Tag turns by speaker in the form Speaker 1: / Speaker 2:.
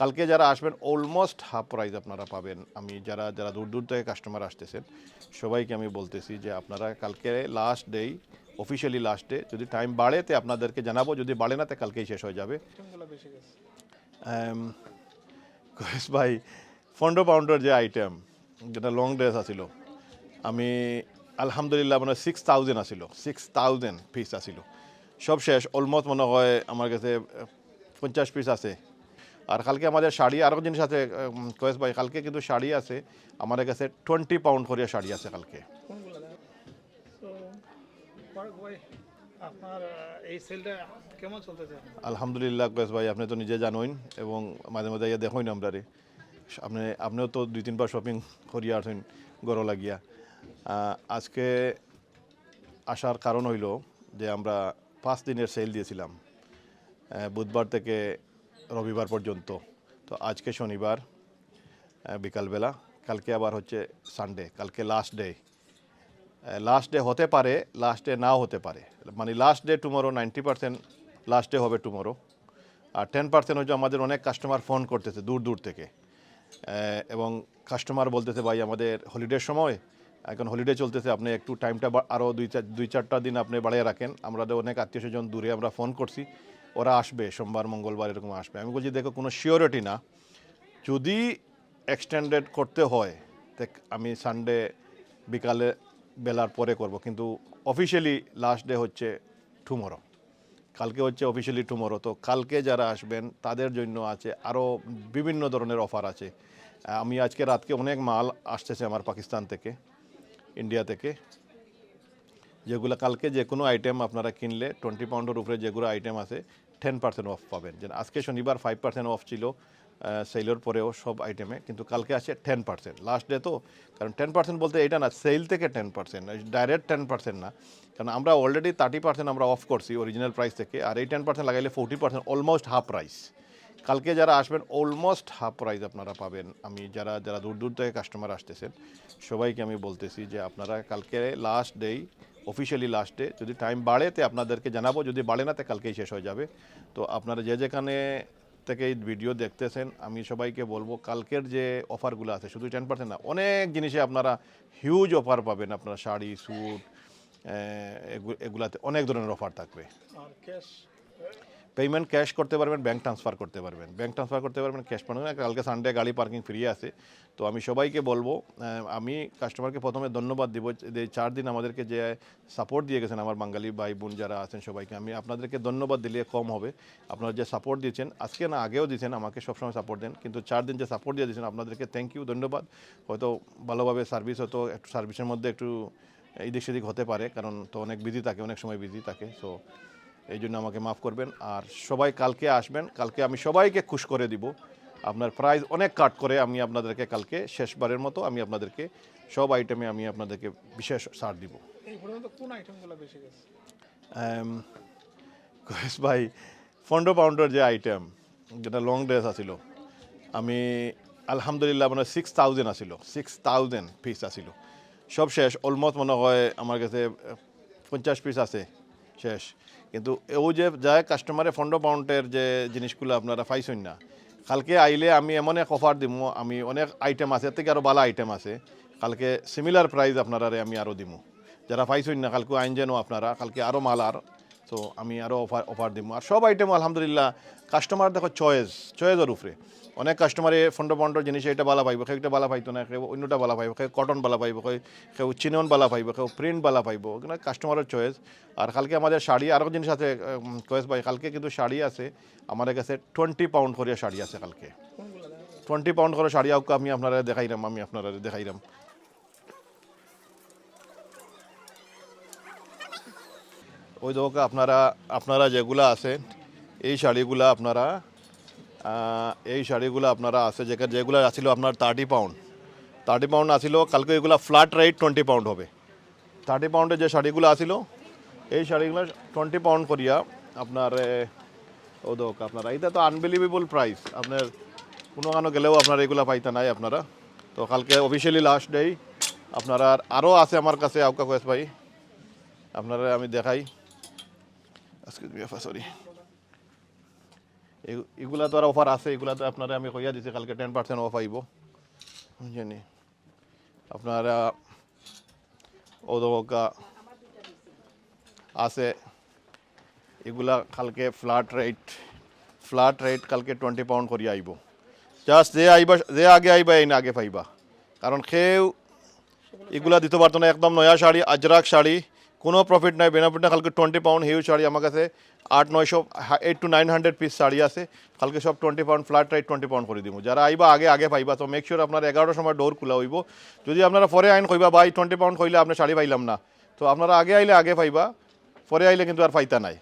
Speaker 1: কালকে যারা আসবেন অলমোস্ট হাফ প্রাইস আপনারা পাবেন। আমি যারা যারা দূর দূর থেকে কাস্টমার আসতেছেন সবাইকে আমি বলতেছি যে আপনারা কালকে লাস্ট ডেই অফিসিয়ালি লাস্ট ডে যদি টাইম বাড়ে তে আপনাদেরকে জানাব যদি বাড়ে না তে কালকেই শেষ হয়ে যাবে। কয়েস ভাই পনেরো পাউন্ডের যে আইটেম যেটা লং ড্রেস আছিল আমি আলহামদুলিল্লাহ মানে সিক্স থাউজেন্ড আছিল সিক্স থাউজেন্ড পিস আছিল। সব শেষ অলমোস্ট মনে হয় আমার কাছে পঞ্চাশ পিস আছে। আর কালকে আমাদের শাড়ি আরও জিনিস আছে কয়েস ভাই, কালকে কিন্তু শাড়ি আছে। আমাদের কাছে টোয়েন্টি পাউন্ড করে শাড়ি আছে কালকে। আলহামদুলিল্লাহ কয়েস ভাই, আপনি তো নিজে জানোইন এবং মাঝে মাঝে ইয়ে দেখোইন আমরা রে আপনি, আপনিও তো দুই, তিনবার শপিং করিয়া আসেন গড় লাগিয়া। আজকে আসার কারণ হইল যে আমরা পাঁচ দিনের সেল দিয়েছিলাম। বুধবার থেকে রবিবার পর্যন্ত। তো আজকে শনিবার বিকালবেলা, কালকে আবার হচ্ছে সানডে কালকে লাস্ট ডে লাস্ট ডে হতে পারে লাস্ট ডে নাও হতে পারে। মানে last day tomorrow ninety percent last day হবে টুমোরো আর টেন পার্সেন্ট হচ্ছে আমাদের অনেক কাস্টমার ফোন করতেছে দূর দূর থেকে। এবং কাস্টমার বলতেছে, ভাই, আমাদের হলিডের সময়, এখন হলিডে চলতেছে, আপনি একটু টাইমটা আরও দুই চার দুই চারটা দিন আপনি বাড়িয়ে রাখেন। আমাদের অনেক আত্মীয় স্বজন দূরে আমরা ফোন করছি। ওরা আসবে, সোমবার, মঙ্গলবার এরকম আসবে। আমি বলছি, দেখো, কোনো শিওরিটি না। যদি এক্সটেন্ডেড করতে হয় তে আমি সানডে বিকালে বেলার পরে করব, কিন্তু অফিসিয়ালি লাস্ট ডে হচ্ছে টুমোরো কালকে হচ্ছে অফিসিয়ালি টুমোরো তো কালকে যারা আসবেন, তাদের জন্য আছে আরও বিভিন্ন ধরনের অফার আছে। আমি আজকে রাতকে অনেক মাল আসতেছে আমার পাকিস্তান থেকে ইন্ডিয়া থেকে। যেগুলো কালকে যে কোনো আইটেম আপনারা কিনলে টোয়েন্টি পাউন্ডের উপরে যেগুলো আইটেম আছে টেন পার্সেন্ট অফ পাবেন। যেন আজকে শনিবার ফাইভ পার্সেন্ট অফ ছিল সেলের পরেও সব আইটেমে কিন্তু কালকে আছে টেন পার্সেন্ট লাস্ট ডে তো, কারণ টেন পার্সেন্ট বলতে এটা না সেল থেকে ten percent direct ten percent না। কারণ আমরা অলরেডি থার্টি পার্সেন্ট আমরা অফ করছি অরিজিনাল প্রাইস থেকে, আর এই টেন পার্সেন্ট লাগাইলে forty percent almost half price কালকে যারা আসবেন অলমোস্ট হাফ প্রাইস আপনারা পাবেন। আমি যারা যারা দূর দূর থেকে কাস্টমার আসতেছেন, সবাইকে আমি বলতেছি যে আপনারা কালকে লাস্ট ডেই অফিসিয়ালি লাস্টে যদি টাইম বাড়ে তে আপনাদেরকে জানাব, যদি বাড়ে না তে কালকেই শেষ হয়ে যাবে। তো আপনারা যে যেখানে থেকে এই ভিডিও দেখতেছেন, আমি সবাইকে বলব, কালকের যে অফারগুলো আছে, শুধু টেন পার্সেন্ট না, অনেক জিনিসে আপনারা হিউজ অফার পাবেন। আপনারা শাড়ি স্যুট এগুলাতে অনেক ধরনের অফার থাকবে। পেমেন্ট ক্যাশ করতে পারবেন ব্যাঙ্ক ট্রান্সফার করতে পারবেন। ব্যাঙ্ক ট্রান্সফার করতে পারবেন ক্যাশ পাবেন। কালকে সানডে গাড়ি পার্কিং ফ্রি আছে। তো আমি সবাইকে বলব আমি কাস্টমারকে প্রথমে ধন্যবাদ দিব যে চার দিন আমাদেরকে যে সাপোর্ট দিয়ে গেছেন আমার বাঙালি ভাই বোন যারা আছেন সবাইকে, আমি আপনাদেরকে ধন্যবাদ দিলে কম হবে। আপনারা যে সাপোর্ট দিয়েছেন, আজকে না আগেও দিয়েছেন, আমাকে সবসময় সাপোর্ট দেন। কিন্তু চার দিন যে সাপোর্ট দিয়ে দিয়েছেন, আপনাদেরকে থ্যাংক ইউ ধন্যবাদ। হয়তো ভালোভাবে সার্ভিস হয়তো একটু সার্ভিসের মধ্যে একটু এদিক সেদিক হতে পারে, কারণ তো অনেক বিজি থাকে, অনেক সময় বিজি থাকে। সো এই জন্য আমাকে মাফ করবেন। আর সবাই কালকে আসবেন। কালকে আমি সবাইকে খুশ করে দিব। আপনার প্রাইস অনেক কাট করে আমি আপনাদেরকে কালকে শেষবারের মতো আমি আপনাদেরকে সব আইটেমে আমি আপনাদেরকে বিশেষ ছাড় দিব। কয়েস ভাই পনেরো পাউন্ডের যে আইটেম যেটা লং ড্রেস আছিল আমি আলহামদুলিল্লাহ মানে সিক্স থাউজেন্ড আছিল সিক্স থাউজেন্ড পিস আছিল। সব শেষ অলমোস্ট মনে হয় আমার কাছে পঞ্চাশ পিস আছে শেষ। কিন্তু ও যে যায় কাস্টমারে ফন্ড পাউন্ডের যে জিনিসগুলো আপনারা পাইছেন না, কালকে আইলে আমি এমন এক অফার দিব আমি অনেক আইটেম আছে, এর থেকে আরও ভালো আইটেম আছে, কালকে সিমিলার প্রাইস আপনারা আমি আরও দিব যারা পাইছেন না, কালকে আইন যেন আপনারা, কালকে আরও মাল আর তো আমি আরও অফার অফার দিব আর সব আইটেম আলহামদুলিল্লাহ কাস্টমার দেখো চয়েস চয়েসের উপরে। অনেক কাস্টমারে ফন্ড পন্ডর জিনিস, এটা বালা পাইব সেইটা বালা পাইতো না, কেউ অন্যটা বালা পাইব, কেউ কটন বালা পাইব, কেউ কেউ চিনন বালা পাইব, কেউ প্রিন্ট বালা পাইব। এগুলো কাস্টমারের চয়েস আর কালকে আমাদের শাড়ি আরও জিনিস আছে চয়েস ভাই, কালকে কিন্তু শাড়ি আছে, আমাদের কাছে টোয়েন্টি পাউন্ড করে শাড়ি আছে কালকে। টোয়েন্টি পাউন্ড করে শাড়ি, আউকে আমি আপনারা দেখাইলাম আমি আপনারা দেখাইলাম ওই দোকা আপনারা আপনারা যেগুলো আছেন এই শাড়িগুলো আপনারা এই শাড়িগুলো আপনারা আছে যেখানে যেগুলো আছিল আপনার থার্টি পাউন্ড থার্টি পাউন্ড আছিল, কালকে এগুলো ফ্ল্যাট রেট টোয়েন্টি পাউন্ড হবে। থার্টি পাউন্ডের যে শাড়িগুলো আছিল, এই শাড়িগুলো টোয়েন্টি পাউন্ড করিয়া আপনার ও দোক আপনারা এটা তো আনবিলিভেবল প্রাইস আপনার কোনো কানো গেলেও আপনারা এগুলো পাইতে নাই আপনারা। তো কালকে অফিসিয়ালি লাস্ট ডেই আপনারা আরও আছে আমার কাছে, আউকা কয়েস ভাই। আপনারা আমি দেখাই। সরি এ- এগুলা তো আর অফার আছে, এগুলা তো আপনারা আমি কইয়া দিছি, কালকে টেন পার্সেন্ট অফ আইব। বুঝছেনি আপনারা ওদকা আছে। এগুলা কালকে ফ্ল্যাট রেট ফ্ল্যাট রেট কালকে টোয়েন্টি পাউন্ড করিয়া আইব। জাস্ট যে আইবা, যে আগে আইবা, এই না আগে পাইবা। কারণ কেউ এগুলা দিতে পারতো না, একদম নয়া শাড়ি, আজরাক শাড়ি কোনো প্রফিট নাই বেনাফিট না কালকে টোয়েন্টি পাউন্ড হিউজ শাড়ি আমার কাছে আট, নয়শো eight to nine hundred piece sari আছে। কালকে সব twenty pound flat rate twenty pound করে দিব। যারা আইবা আগে আগে পাইবা, তো মেক শিওর আপনার এগারোটার সময় ডোর খোলা হইব। যদি আপনারা পরে আইন কইবা বাই টোয়েন্টি পাউন্ড কইলে আপনি শাড়ি পাইলাম না। তো আপনারা আগে আইলে, আগে পাইবা, পরে আইলে কিন্তু আর পাইতা নাই।